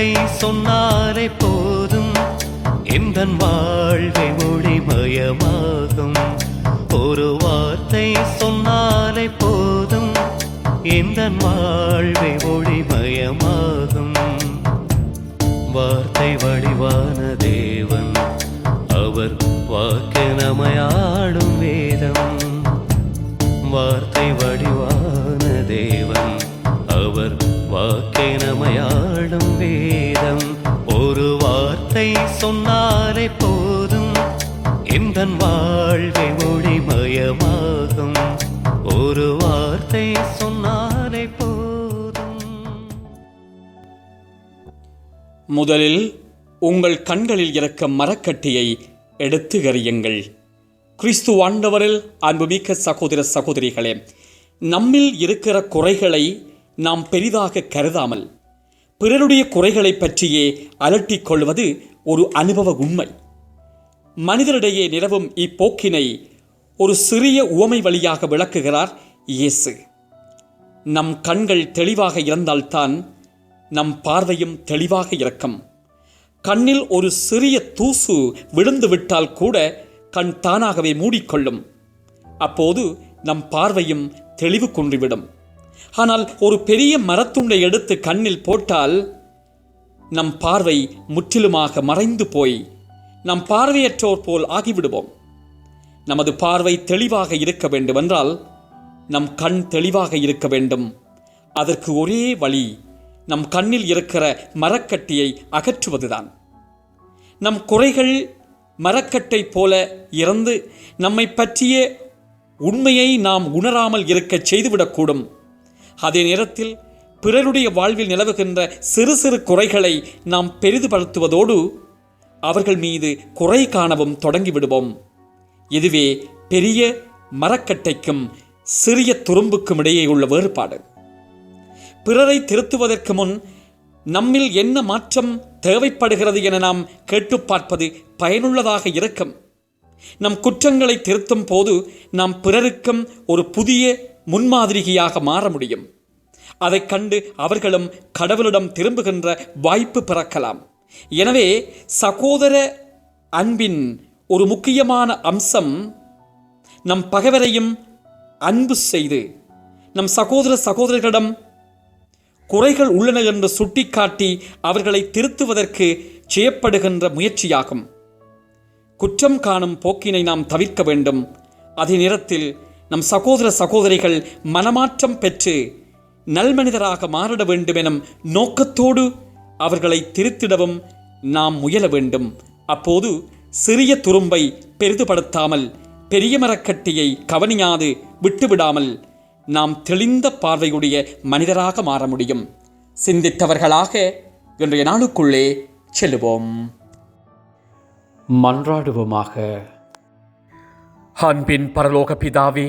வார்த்தை சொன்னாலே போதும். எந்த வாழ்வை ஒளிமயமாகும். ஒரு வார்த்தை சொன்னாலே போதும். எந்த வாழ்வை ஒளிமயமாகும். வார்த்தை வடிவானதே சொன்னாலே போதும். எந்த வாழ்வை ஒளிமயமாகும். ஒரு வார்த்தை சொன்னாலே போதும். முதலில் உங்கள் கண்களில் இருக்க மரக்கட்டியை எடுத்து எறியுங்கள் கிறிஸ்து ஆண்டவரில் அன்புமிக்க சகோதர சகோதரிகளே நம்மில் இருக்கிற குறைகளை நாம் பெரிதாக கருதாமல் பிறருடைய குறைகளை பற்றியே அலட்டிக் கொள்வது ஒரு அனுபவ உண்மை மனிதரிடையே நிலவும் இப்போக்கினை ஒரு சிறிய உவமை வழியாக விளக்குகிறார் இயேசு. நம் கண்கள் தெளிவாக இருந்தால்தான் நம் பார்வையும் தெளிவாக இருக்கும் கண்ணில் ஒரு சிறிய தூசு விழுந்து விட்டால் கூட கண் தானாகவே மூடிக்கொள்ளும். அப்போது நம் பார்வையும் தெளிவு குன்றிவிடும். ஆனால் ஒரு பெரிய மரத்துண்டை எடுத்து கண்ணில் போட்டால் நம் பார்வை முற்றிலுமாக மறைந்து போய் நம் பார்வையற்றோர் போல் ஆகிவிடுவோம். நமது பார்வை தெளிவாக இருக்க வேண்டுமென்றால் நம் கண் தெளிவாக இருக்க வேண்டும். அதற்கு ஒரே வழி நம் கண்ணில் இருக்கிற மரக்கட்டியை அகற்றுவதுதான். நம் குறைகள் மரக்கட்டை போல இறந்து நம்மை பற்றிய உண்மையை நாம் உணராமல் இருக்கச் செய்துவிடக்கூடும். அதே நேரத்தில் பிறருடைய வாழ்வில் நிலவுகின்ற சிறு சிறு குறைகளை நாம் பெரிதுபடுத்துவதோடு அவர்கள் மீது குறை காணவும் தொடங்கிவிடுவோம். இதுவே பெரிய மரக்கட்டைக்கும் சிறிய துரும்புக்கும் இடையே உள்ள வேறுபாடு. பிறரை திருத்துவதற்கு முன் நம்மில் என்ன மாற்றம் தேவைப்படுகிறது என நாம் கேட்டு பார்ப்பது பயனுள்ளதாக இருக்கும். நம் குற்றங்களை திருத்தும் போது நாம் பிறருக்கும் ஒரு புதிய முன்மாதிரியாக மாற முடியும். அதைக் கண்டு அவர்களும் கடவுளிடம் திரும்புகின்ற வாய்ப்பு பிறக்கலாம். எனவே சகோதர அன்பின் ஒரு முக்கியமான அம்சம் நம் பகைவரையும் அன்பு செய்து நம் சகோதர சகோதரர்களிடம் குறைகள் உள்ளன என்று சுட்டிக்காட்டி அவர்களை திருத்துவதற்கு செய்யப்படுகின்ற முயற்சியாகும். குற்றம் காணும் போக்கினை நாம் தவிர்க்க வேண்டும். அதே நேரத்தில் நம் சகோதர சகோதரிகள் மனமாற்றம் பெற்று நல்மனிதராக மாறிட வேண்டும் எனும் நோக்கத்தோடு அவர்களை திருத்திடவும் நாம் முயல வேண்டும். அப்போது சிறிய துரும்பை பெரிதுபடுத்தாமல் பெரிய மரக்கட்டியை கவனியாது விட்டுவிடாமல் நாம் தெளிந்த பார்வையுடைய மனிதராக மாற முடியும். சிந்தித்தவர்களாக இன்றைய நாளுக்குள்ளே செல்லுவோம். மன்றாடுவோமாக. அன்பின் பரலோக பிதாவே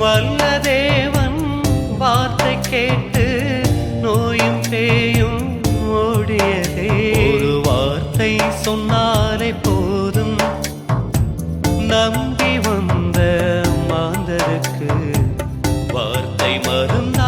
வல்ல தேவன் வார்த்தை கேட்டு நோயும் பேயும் ஓடியதே. ஒரு வார்த்தை சொன்னாலே போதும். நம்பி வந்த மாந்தருக்கு வார்த்தை மருந்தா